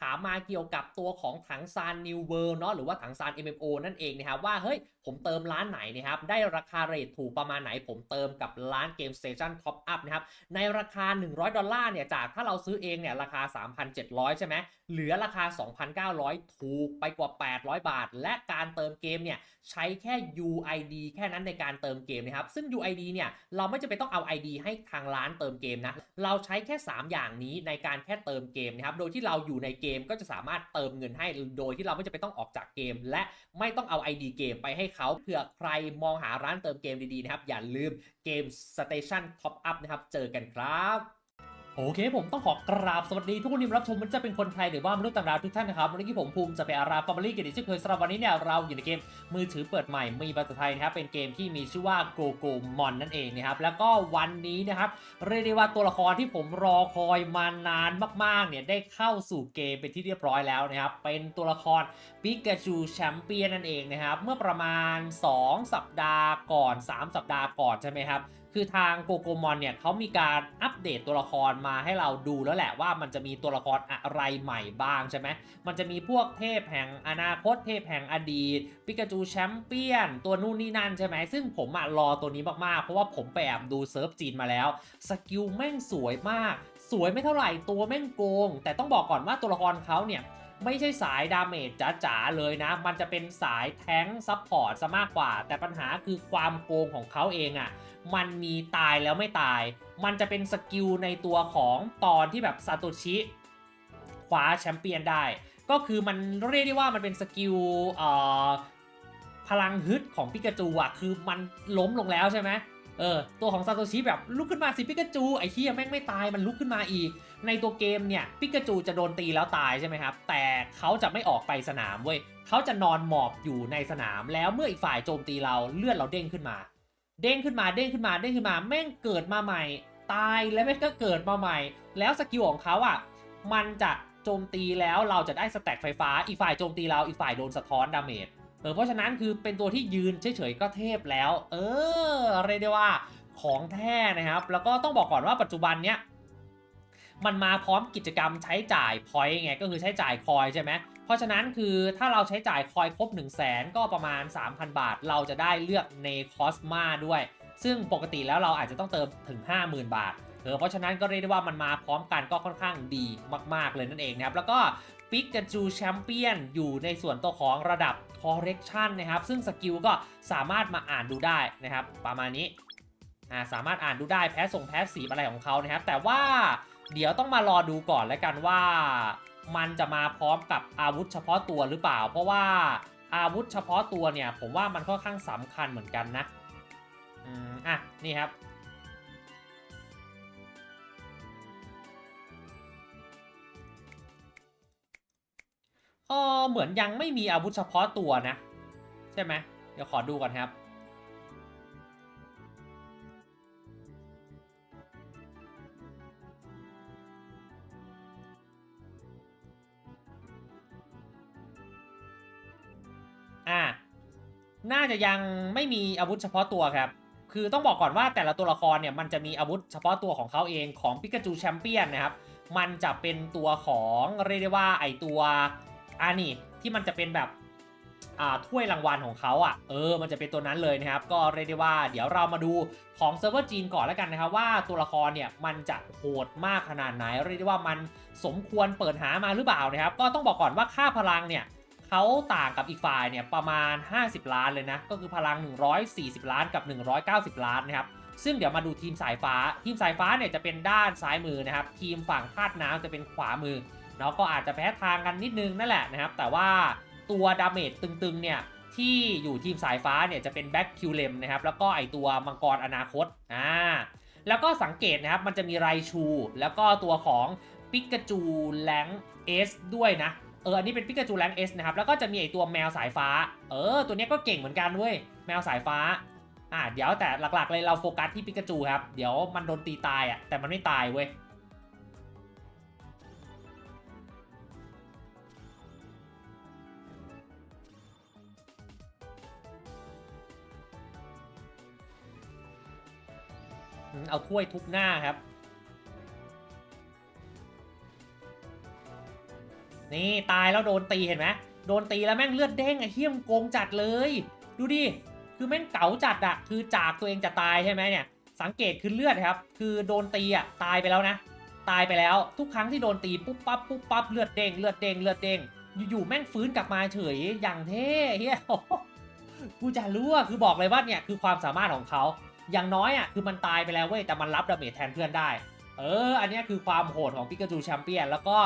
ถามมาเกี่ยวกับตัวของถังซานนิวเวิร์เนาะหรือว่าถังซาน MMO นั่นเองนะครับว่าเฮ้ยผมเติมร้านไหนนะครับได้ราคาเรทถูกประมาณไหน ผมเติมกับร้านเกมสเตชันท็อปอัพนะครับในราคา 100 ดอลลาร์เนี่ยจากถ้าเราซื้อเองเนี่ยราคา 3,700 ใช่ไหม เหลือราคา 2,900 ถูกไปกว่า 800 บาท และการเติมเกมเนี่ยใช้แค่ UID แค่นั้นในการเติมเกมนะครับ ซึ่ง UID เนี่ยเราไม่จำเป็นต้องเอา ID ให้ทางร้านเติมเกมนะ เราใช้แค่ 3 อย่างนี้ในการแค่เติมเกมนะครับ โดยที่เราอยู่ในเกมก็จะสามารถเติมเงินให้ โดยที่เราไม่จำเป็นต้องออกจากเกม และไม่ต้องเอา ID เกมไปให้เขาเผื่อใครมองหาร้านเติมเกมดีๆนะครับ อย่าลืมเกม Station Top Up นะครับ เจอกันครับ โอเคผมต้องขอกราบสวัสดีทุกคนที่มารับชมมันจะเป็นคนไทยหรือว่ามนุษย์ต่างดาวทุกท่านนะครับวันนี้ผมภูมิจะไปอาราฟาร์มลี่กันอีกเช่นเคยสำหรับวันนี้เนี่ยเราอยู่ในเกมมือถือเปิดใหม่มีภาษาไทยนะครับเป็นเกมที่มีชื่อว่าโกโกมอนนั่นเองนะครับแล้วก็วันนี้นะครับเรียกได้ว่าตัวละครที่ผมรอคอยมานานมากๆเนี่ยได้เข้าสู่เกมเป็นที่เรียบร้อยแล้วนะครับเป็นตัวละครปิกาจูแชมเปี้ยนนั่นเองนะครับเมื่อประมาณ 2 สัปดาห์ก่อน 3 สัปดาห์ก่อนใช่ไหมครับ คือทางโกโกมอนเนี่ยเขามีการอัปเดตตัวละครมาให้เราดูแล้วแหละว่ามันจะมีตัวละครอะไรใหม่บ้างใช่ไหมมันจะมีพวกเทพแห่งอนาคตเทพแห่งอดีตปิกาจูแชมเปี้ยน ตัวนู่นนี่นั่นใช่ไหมซึ่งผมอะรอตัวนี้มากๆ เพราะว่าผมไปแอบดูเซิร์ฟจีนมาแล้ว สกิลแม่งสวยมาก สวยไม่เท่าไหร่ตัวแม่งโกง แต่ต้องบอกก่อนว่าตัวละครเขาเนี่ย ไม่ใช่สายดาเมจจ๋าๆเลยนะ มันจะเป็นสายแท้งซับพอร์ตซะมากกว่า แต่ปัญหาคือความโกงของเขาเองอะ่ะ มันมีตายแล้วไม่ตาย มันจะเป็นสกิลในตัวของตอนที่แบบซาโตชิคว้าแชมเปี้ยนได้ ก็คือมันเรียกได้ว่ามันเป็นสกิลเอ่อพลังฮึดของปิกาจูอะคือมันล้มลงแล้วใช่ไหม เออตัวของซาโตชิแบบลุกขึ้นมาสิปิกาจูไอ้เฮียแม่งไม่ตายมันลุกขึ้นมาอีก ในตัวเกมเนี่ยปิกาจูจะโดนตีแล้วตายใช่ไหมครับ แต่เขาจะไม่ออกไปสนามเว้ยเขาจะนอนหมอบอยู่ในสนามแล้วเมื่ออีกฝ่ายโจมตีเราเลือดเราเด้งขึ้นมา เด้งขึ้นมาเด้งขึ้นมาเด้งขึ้นมาแม่งเกิดมาใหม่ ตายแล้วแม่งก็เกิดมาใหม่ แล้วสกิลของเขาอะมันจะโจมตีแล้วเราจะได้สแต็กไฟฟ้าอีกฝ่ายโจมตีเราอีกฝ่ายโดนสะท้อนดาเมจ เออเพราะฉะนั้นคือเป็นตัวที่ยืนเฉยๆก็เทพแล้ว เออเรียกได้ว่าของแท้นะครับ แล้วก็ต้องบอกก่อนว่าปัจจุบันเนี้ยมันมาพร้อมกิจกรรมใช้จ่ายพอยต์ไงก็คือใช้จ่ายคอยใช่ไหมเพราะฉะนั้นคือถ้าเราใช้จ่ายคอยครบ 1 0 0 0 0แสนก็ประมาณ 3,000 บาท เราจะได้เลือกในคอสมาด้วย ซึ่งปกติแล้วเราอาจจะต้องเติมถึง 50,000 บาท เออเพราะฉะนั้นก็เรียกได้ว่ามันมาพร้อมกันก็ค่อนข้างดีมาก ๆ เลยนั่นเองนะครับ แล้วก็ปิกาจูแชมเปี้ยนอยู่ในส่วนตัวของระดับ correction นะครับ ซึ่งสกิลก็สามารถมาอ่านดูได้นะครับ ประมาณนี้อ่าสามารถอ่านดูได้แพ้ส่งแพ้สีอะไรของเขานะครับ แต่ว่าเดี๋ยวต้องมารอดูก่อนแล้วกันว่ามันจะมาพร้อมกับอาวุธเฉพาะตัวหรือเปล่า เพราะว่าอาวุธเฉพาะตัวเนี่ย ผมว่ามันค่อนข้างสำคัญเหมือนกันนะ อืม อะ นี่ครับ เออเหมือนยังไม่มีอาวุธเฉพาะตัวนะ ใช่ไหมเดี๋ยวขอดูก่อนครับ อ่า น่าจะยังไม่มีอาวุธเฉพาะตัวครับ คือต้องบอกก่อนว่าแต่ละตัวละครเนี่ยมันจะมีอาวุธเฉพาะตัวของเขาเองของปิกาจูแชมเปี้ยนนะครับ มันจะเป็นตัวของเรียกได้ว่าไอตัว อ่านี่ที่มันจะเป็นแบบอ่าถ้วยรางวัลของเขาอะ เออ มันจะเป็นตัวนั้นเลยนะครับ ก็เรียกได้ว่า เดี๋ยวเรามาดูของเซิร์ฟเวอร์จีนก่อนแล้วกันนะครับ ว่าตัวละครเนี่ย มันจะโหดมากขนาดไหน เรียกได้ว่ามันสมควรเปิดหามาหรือเปล่านะครับ ก็ต้องบอกก่อนว่าค่าพลังเนี่ยเขาต่างกับอีกฝ่ายเนี่ยประมาณ 50 ล้านเลยนะ ก็คือพลัง 140 ล้านกับ 190 ล้านนะครับ ซึ่งเดี๋ยวมาดูทีมสายฟ้า ทีมสายฟ้าเนี่ยจะเป็นด้านซ้ายมือนะครับ ทีมฝั่งธาตุน้ำจะเป็นขวามือ เนาะก็อาจจะแพ้ทางกันนิดนึงนั่นแหละนะครับ แต่ว่าตัวดาเมจตึงๆเนี่ยที่อยู่ทีมสายฟ้าเนี่ยจะเป็นแบ็คคิวเลมนะครับแล้วก็ไอตัวมังกรอนาคตอ่าแล้วก็สังเกตนะครับมันจะมีไรชู แล้วก็ตัวของปิกาจูแลงเอสด้วยนะเอออันนี้เป็นปิกาจูแลงเอสนะครับแล้วก็จะมีไอตัวแมวสายฟ้า เออ ตัวนี้ก็เก่งเหมือนกันเว้ยแมวสายฟ้าอ่าเดี๋ยวแต่หลักๆเลยเราโฟกัสที่ปิกาจูครับ เดี๋ยวมันโดนตีตายอะแต่มันไม่ตายเว้ย เอาถ้วยทุบหน้าครับ นี่ตายแล้วโดนตีเห็นไหมโดนตีแล้วแม่งเลือดเด้งไอ้เหี้ยมโกงจัดเลย ดูดิ คือแม่งเก๋าจัดอะคือจากตัวเองจะตายใช่ไหมเนี่ย สังเกตคือเลือดครับ คือโดนตีอะตายไปแล้วนะ ตายไปแล้วทุกครั้งที่โดนตีปุ๊บปั๊บปุ๊บปั๊บเลือดเด้งเลือดเด้งเลือดเด้งอยู่ๆแม่งฟื้นกลับมาเฉยอย่างเท่เฮียกูจะรู้อะคือบอกเลยว่าเนี่ยคือความสามารถของเขา อย่างน้อยอะคือมันตายไปแล้วเว้ยแต่มันรับดาเมจแทนเพื่อนได้ เออ อันนี้คือความโหดของปิกาจูแชมเปี้ยนแล้วก็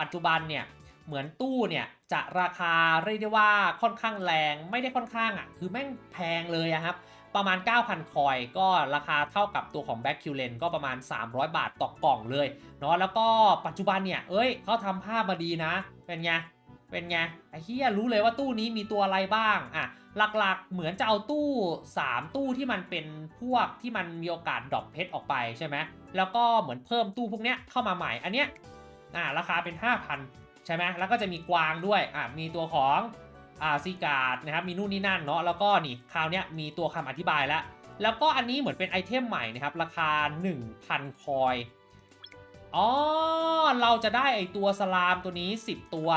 ปัจจุบันเนี่ยเหมือนตู้เนี่ยจะราคาเรียกได้ว่าค่อนข้างแรงไม่ได้ค่อนข้างอะคือแม่งแพงเลยอะครับประมาณ 9,000 คอยก็ราคาเท่ากับตัวของแบ็คคิวเลนก็ประมาณ 300 บาทต่อกล่องเลยเนาะแล้วก็ปัจจุบันเนี่ย เอ้ยเขาทำภาพมาดีนะ เป็นไง เป็นไงไอ้เฮียรู้เลยว่าตู้นี้มีตัวอะไรบ้างอะหลักๆเหมือนจะเอาตู้ 3 ตู้ที่มันเป็นพวกที่มันมีโอกาสดรอปเพชรออกไปใช่ไหมแล้วก็เหมือนเพิ่มตู้พวกเนี้ยเข้ามาใหม่อันเนี้ยอ่าราคาเป็น 5,000 ใช่ไหมแล้วก็จะมีกวางด้วยอ่ามีตัวของอ่าซีการ์ดนะครับมีนู่นนี่นั่นเนาะแล้วก็นี่คราวเนี้ยมีตัวคำอธิบายแล้วแล้วก็อันนี้เหมือนเป็นไอเทมใหม่นะครับราคา 1,000 คอยอ๋อเราจะได้ไอตัวสลามตัวนี้ 10 ตัว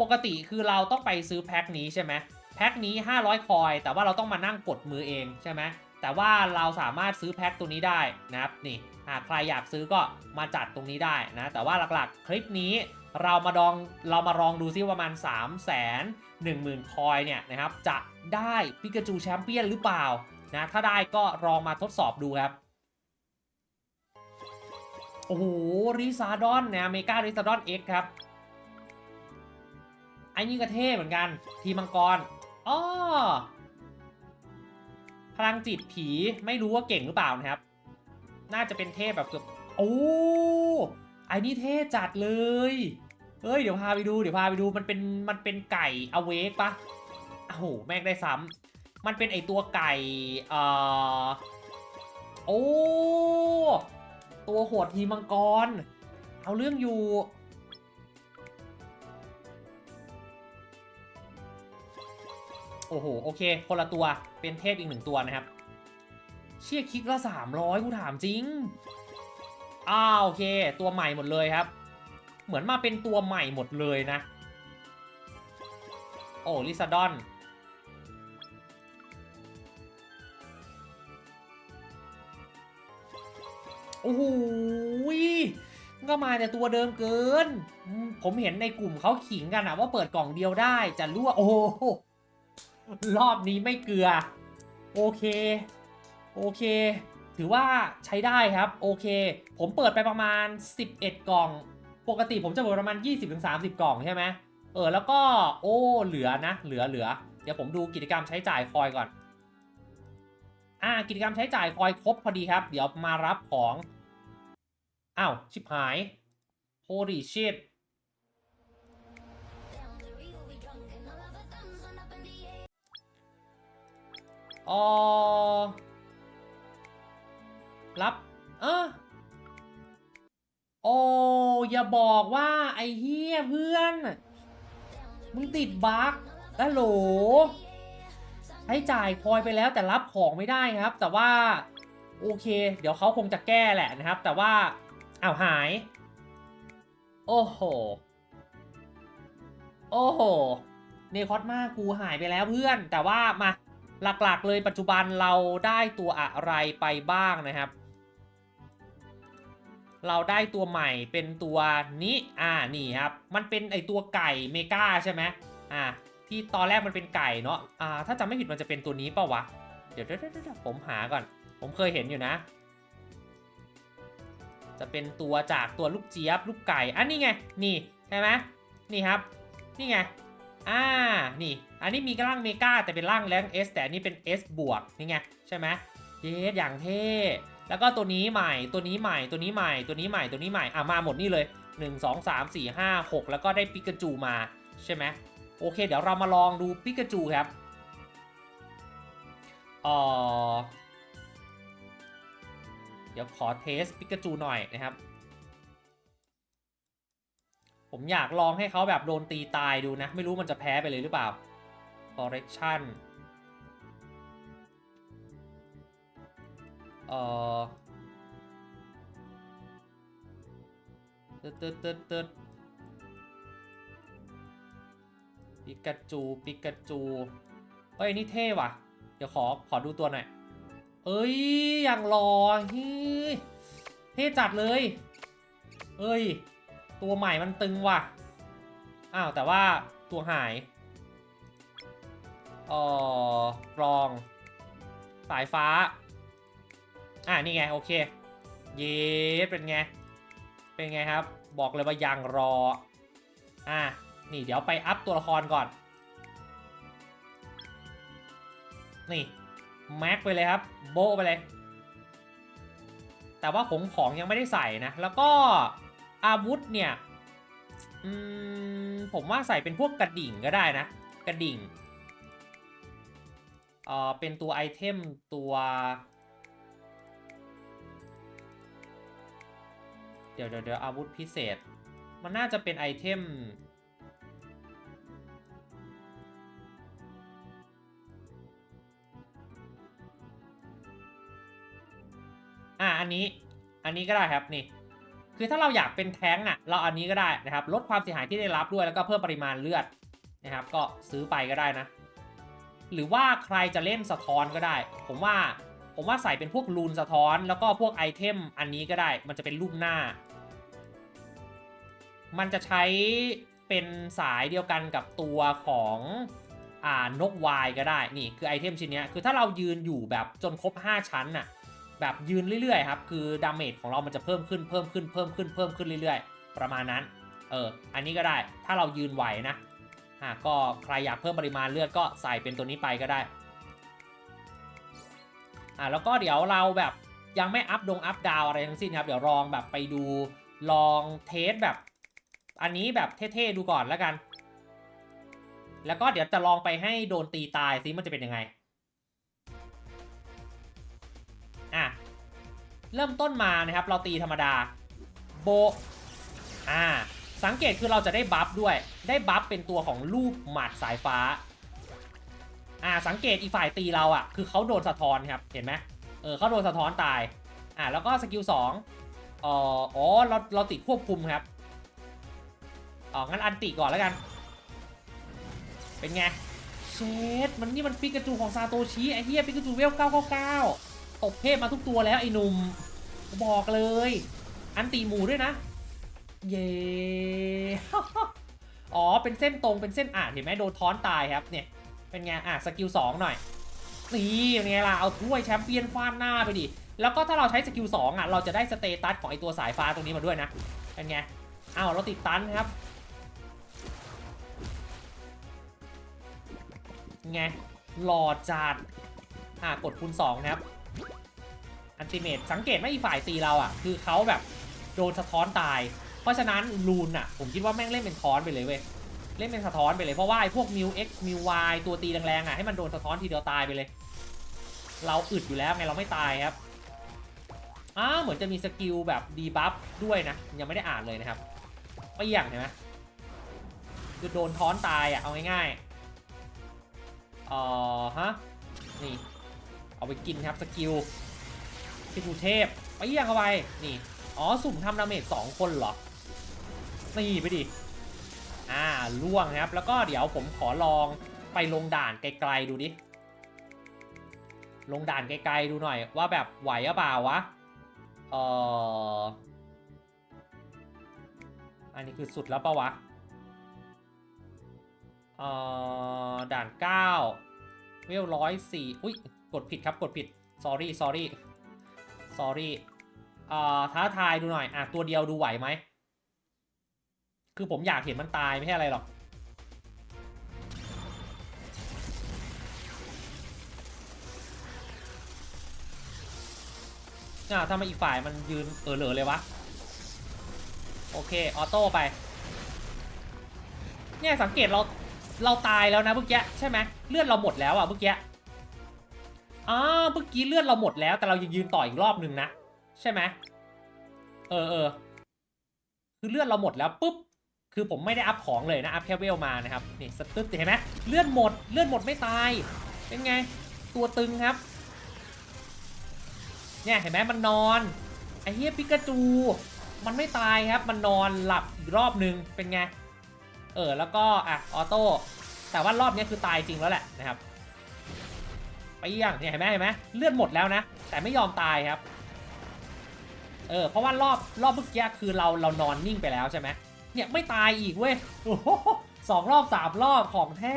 ปกติคือเราต้องไปซื้อแพ็คนี้ใช่ไหมแพ็คนี้ 500 คอย แต่ว่าเราต้องมานั่งกดมือเองใช่ไหมแต่ว่าเราสามารถซื้อแพ็คตัวนี้ได้นะครับนี่หากใครอยากซื้อก็มาจัดตรงนี้ได้นะ แต่ว่าหลักๆ คลิปนี้เรามาลองเรามาลองดูซิว่ามัน3 1 0 0 0 0 คอยเนี่ยนะครับจะได้ปิกาจูแชมเปี้ยนหรือเปล่านะถ้าได้ก็ลองมาทดสอบดูครับ โอ้โหริซาดอนนะเมการิซาดอนเอ็กครับ อ้นี่ก็เท่เหมือนกัน ทีมังกรอ้อพลังจิตผีไม่รู้ว่าเก่งหรือเปล่านะครับ น่าจะเป็นเทพแบบเกือบโอ้ไอ้นี่เท่จัดเลยเฮ้ยเดี๋ยวพาไปดูเดี๋ยวพาไปดูมันเป็นมันเป็นไก่อเวกปะโอ้โหแม่งได้ซ้ำมันเป็นไอตัวไก่เอ่อโอ้ตัวโหดทีมังกร เอาเรื่องอยู่ โอ้โห โอเค คนละตัวเป็นเทพอีกหนึ่งตัวนะครับ เชี่ยคิกละ300กูถามจริง อ้าวโอเค ตัวใหม่หมดเลยครับ เหมือนมาเป็นตัวใหม่หมดเลยนะ โอ้ลิซาดอนโอ้โหก็มาแต่ตัวเดิมเกิน ผมเห็นในกลุ่มเขาขิงกันอะว่าเปิดกล่องเดียวได้จะรั่วโอ้โห รอบนี้ไม่เกลือ โอเค โอเค ถือว่าใช้ได้ครับ โอเค ผมเปิดไปประมาณ 11 กล่อง ปกติผมจะเปิดประมาณ 20-30 กล่องใช่ไหมเออ แล้วก็ โอ้ เหลือนะ เหลือเหลือ เดี๋ยวผมดูกิจกรรมใช้จ่ายคอยก่อน อ่า กิจกรรมใช้จ่ายคอยครบพอดีครับ เดี๋ยวมารับของ อ้าว ชิบหาย holy shit ออรับ เออโอ้อย่าบอกว่าไอ้เฮียเพื่อน มึงติดบั๊กแล้วโหลใช้จ่ายคอยไปแล้วแต่รับของไม่ได้ครับ แต่ว่า โอเค เดี๋ยวเขาคงจะแก้แหละนะครับ แต่ว่าอ้าวหาย โอ้โห โอ้โห เนคอสมากูหายไปแล้วเพื่อน แต่ว่ามา หลักๆเลยปัจจุบันเราได้ตัวอะไรไปบ้างนะครับ เราได้ตัวใหม่เป็นตัวนี้อ่านี่ครับ มันเป็นไอตัวไก่เมกาใช่ไหมอ่าที่ตอนแรกมันเป็นไก่เนาะอ่าถ้าจำไม่ผิดมันจะเป็นตัวนี้เปล่าวะเดี๋ยวเดี๋ยวเดี๋ยวผมหาก่อน ผมเคยเห็นอยู่นะ จะเป็นตัวจากตัวลูกเจี๊ยบลูกไก่ อันนี้ไง นี่ใช่ไหมนี่ครับ นี่ไง อ่า นี่ อันนี้มีร่างเมกาแต่เป็นร่างแรง S แต่อันนี้เป็น S บวกนี่ไงใช่ไหมเยสอย่างเท่ แล้วก็ตัวนี้ใหม่ ตัวนี้ใหม่ ตัวนี้ใหม่ ตัวนี้ใหม่ ตัวนี้ใหม่ อะมาหมดนี่เลย 1 2 3 4 5 6 แล้วก็ได้ปิกาจูมาใช่ไหมโอเค เดี๋ยวเรามาลองดูปิกาจูครับเออเดี๋ยวขอเทสปิกาจูหน่อยนะครับ ผมอยากลองให้เขาแบบโดนตีตายดูนะ ไม่รู้มันจะแพ้ไปเลยหรือเปล่า correction เอ่อตึ๊ดตึ๊ดตึ๊ดตึ๊ดปิกาจูปิกาจูเฮ้ยนี่เท่ว่ะ เดี๋ยวขอ ขอดูตัวหน่อย เอ้ย อย่างรอเฮ้ยเท่จัดเลย เอ้ย ตัวใหม่มันตึงว่ะ อ้าวแต่ว่าตัวหายอ่อรอง สายฟ้า อ่านี่ไง โอเค เย้เป็นไง เป็นไงครับ บอกเลยว่ายังรอ อะนี่เดี๋ยวไปอัพตัวละครก่อน นี่ แม็กไปเลยครับ โบไปเลย แต่ว่าผมของยังไม่ได้ใส่นะ แล้วก็ อาวุธเนี่ยผมว่าใส่เป็นพวกกระดิ่งก็ได้นะ กระดิ่งเออเป็นตัวไอเทมตัว เดี๋ยวเดี๋ยวอาวุธพิเศษ มันน่าจะเป็นไอเทมอะอันนี้ อันนี้ก็ได้ครับนี่ คือถ้าเราอยากเป็นแท้งอะเราอันนี้ก็ได้นะครับลดความเสียหายที่ได้รับด้วยแล้วก็เพิ่มปริมาณเลือดนะครับ ก็ซื้อไปก็ได้นะ หรือว่าใครจะเล่นสะท้อนก็ได้ ผมว่าผมว่าใส่เป็นพวกรูนสะท้อน แล้วก็พวกไอเทมอันนี้ก็ได้ มันจะเป็นรูปหน้า มันจะใช้เป็นสายเดียวกันกับตัวของอ่านกวายก็ได้นี่คือไอเทมชิ้นนี้คือถ้าเรายืนอยู่แบบจนครบ 5 ชั้นน่ะ แบบยืนเรื่อยๆครับคือดาเมจของเรามันจะเพิ่มขึ้นเพิ่มขึ้นเพิ่มขึ้นเพิ่มขึ้นเรื่อยๆ ประมาณนั้นเอออันนี้ก็ได้ถ้าเรายืนไหวนะอะก็ใครอยากเพิ่มปริมาณเลือดก็ใส่เป็นตัวนี้ไปก็ได้อะแล้วก็เดี๋ยวเราแบบยังไม่อัพดงอัพดาวอะไรทั้งสิ้นครับเดี๋ยวลองแบบไปดูลองเทสแบบ อันนี้แบบเท่ๆดูก่อนแล้วกัน แล้วก็เดี๋ยวจะลองไปให้โดนตีตายซิมันจะเป็นยังไง เริ่มต้นมานะครับเราตีธรรมดาโบอ่าสังเกตคือเราจะได้บัฟด้วย ได้บัฟเป็นตัวของรูปหมัดสายฟ้าอ่าสังเกตอีกฝ่ายตีเราอะคือเขาโดนสะท้อนครับเห็นไหมเออเขาโดนสะท้อนตายอ่าแล้วก็สกิลสองเอ่ออ๋อเราเราติดควบคุมครับอ๋องั้นอันติก่อนแล้วกัน เป็นไงเชดมันนี่มันปิกาจูของซาโตชิไอเหี้ยปิกาจูเวล999ตกเตกเทพมาทุกตัวแล้วไอ้หนุ่มบอกเลย อันตีหมูด้วยนะ เย่อ๋อ เป็นเส้นตรงเป็นเส้นอ่านเห็นไหมโดนท้อนตายครับเนี่ย เป็นไงอะสกิล2หน่อยนี่เป็นไงล่ะ เอาถ้วยแชมเปี้ยนฟาดหน้าไปดิ แล้วก็ถ้าเราใช้สกิล2อะ เราจะได้สเตตัสของไอตัวสายฟ้าตรงนี้มาด้วยนะ เป็นไงอ้าวเราติดตันครับไงหล่อจัดอ่ากดคูณ2นะครับ อันติเมตสังเกตว่าอีฝ่ายตีเราอะ คือเขาแบบโดนสะท้อนตาย เพราะฉะนั้นลูนอะ ผมคิดว่าแม่งเล่นเป็นทอนไปเลยเว้ย เล่นเป็นสะท้อนไปเลย เพราะว่าไอ้พวกมิว X มิว Y ตัวตีแรงๆอะให้มันโดนสะท้อนทีเดียวตายไปเลย เราอึดอยู่แล้วไงเราไม่ตายครับอ้าเหมือนจะมีสกิลแบบดีบัฟด้วยนะ ยังไม่ได้อ่านเลยนะครับไม่อย่างเห็นไหมคือโดนท้อนตายอะเอาง่ายๆเอ่อฮะนี่เอาไปกินครับสกิล ที่กูเทพไปเยี่ยงเข้าไป นี่ อ๋อ สุ่มทำดาเมจสองคนเหรอ นี่ไปดิ อ่าล่วงครับ แล้วก็เดี๋ยวผมขอลองไปลงด่านไกลๆดูดิ ลงด่านไกลๆดูหน่อยว่าแบบไหวหรือเปล่าวะ เอออันนี้คือสุดแล้วปะวะ เออด่าน 9 เวลร้อยสี่อุ้ย กดผิดครับ กดผิด sorry sorry sorry เอ่อท้าทายดูหน่อย อะ ตัวเดียวดูไหวไหม คือผมอยากเห็นมันตายไม่ใช่อะไรหรอกอ่าถ้ามาอีกฝ่ายมันยืนเออเหลอเลยวะ โอเค ออโต้ไป เนี่ยสังเกตเราเราตายแล้วนะเมื่อกี้ใช่ไหมเลือดเราหมดแล้วอะเมื่อกี้ อ้าเมื่อกี้เลือดเราหมดแล้ว แต่เรายังยืนต่ออีกรอบหนึ่งนะ ใช่ไหมเออเออคือเลือดเราหมดแล้วปุ๊บ คือผมไม่ได้อัพของเลยนะ อัพแค่เวลมานะครับ นี่สตึ๊ดเห็นไหมเลือดหมด เลือดหมดไม่ตาย เป็นไง ตัวตึงครับ เนี่ยเห็นไหมมันนอน ไอ้เฮียปิกาจู มันไม่ตายครับ มันนอนหลับอีกรอบนึง เป็นไง เออ แล้วก็ อะ ออโต้ แต่ว่ารอบนี้คือตายจริงแล้วแหละนะครับ ไปเยี่ยงเนี่ยเห็นไหมเห็นไหมเลือดหมดแล้วนะ แต่ไม่ยอมตายครับ เออเพราะว่ารอบรอบเมื่อกี้คือเราเรานอนนิ่งไปแล้วใช่ไหมเนี่ยไม่ตายอีกเว้ยสองรอบสามรอบของแท้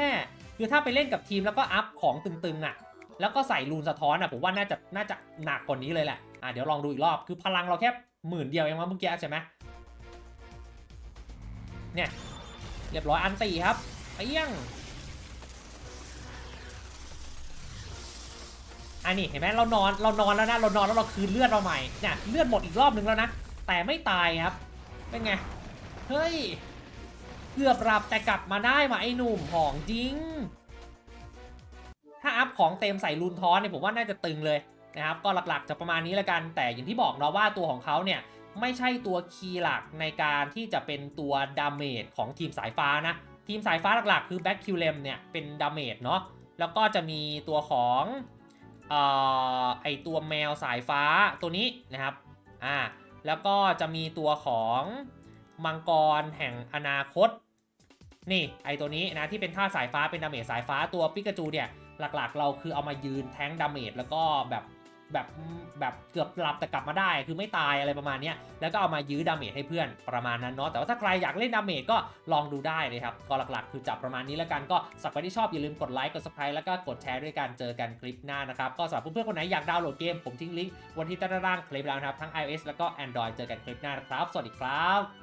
คือถ้าไปเล่นกับทีมแล้วก็อัพของตึงๆอะ แล้วก็ใส่รูนสะท้อนอะผมว่าน่าจะน่าจะหนักกว่านี้เลยแหละอะเดี๋ยวลองดูอีกรอบคือพลังเราแค่หมื่นเดียวเองมั้งเมื่อกี้ใช่ไหมเนี่ยเรียบร้อยอันตีครับเปี้ยง อันนี้เห็นไหมเรานอนเรานอนแล้วนะเรานอนแล้วเราคืนเลือดเราใหม่เนี่ยเลือดหมดอีกรอบหนึ่งแล้วนะแต่ไม่ตายครับเป็นไงเฮ้ยเกือบหลับแต่กลับมาได้มาไอ้หนุ่มของจริง ถ้าอัพของเต็มใส่รูนทอนเนี่ยผมว่าน่าจะตึงเลยนะครับก็หลักๆจะประมาณนี้ล้วกันแต่อย่างที่บอกเนาะว่าตัวของเขาเนี่ยไม่ใช่ตัวคีย์หลักในการที่จะเป็นตัวดาเมจของทีมสายฟ้านะทีมสายฟ้าหลักๆ คือแบ็คคิวเลมเนี่ยเป็นดาเมจเนาะแล้วก็จะมีตัวของ ไอตัวแมวสายฟ้าตัวนี้นะครับอ่าแล้วก็จะมีตัวของมังกรแห่งอนาคต นี่ไอตัวนี้นะที่เป็นท่าสายฟ้าเป็นดาเมจสายฟ้าตัวปิกาจูเนี่ยหลักๆ เราคือเอามายืนแทงดาเมจแล้วก็แบบ แบบแบบเกือบหลับแต่กลับมาได้ คือไม่ตายอะไรประมาณนี้แล้วก็เอามายื้อดาเมจให้เพื่อนประมาณนั้นเนาะแต่ว่าถ้าใครอยากเล่นดาเมจก็ลองดูได้เลยครับก็หลักๆ คือจับประมาณนี้แล้วกันก็สักใครที่ชอบอย่าลืมกดไลค์กด subscribe แล้วก็กดแชร์ด้วยกันเจอกันคลิปหน้านะครับก็สำหรับเพื่อนๆคนไหนอยากดาวน์โหลดเกมผมทิ้งลิงก์วันที่ใต้ล่างคลิปแล้วนะครับทั้ง iOS แล้วก็ Android เจอกันคลิปหน้านะครับ สวัสดีครับ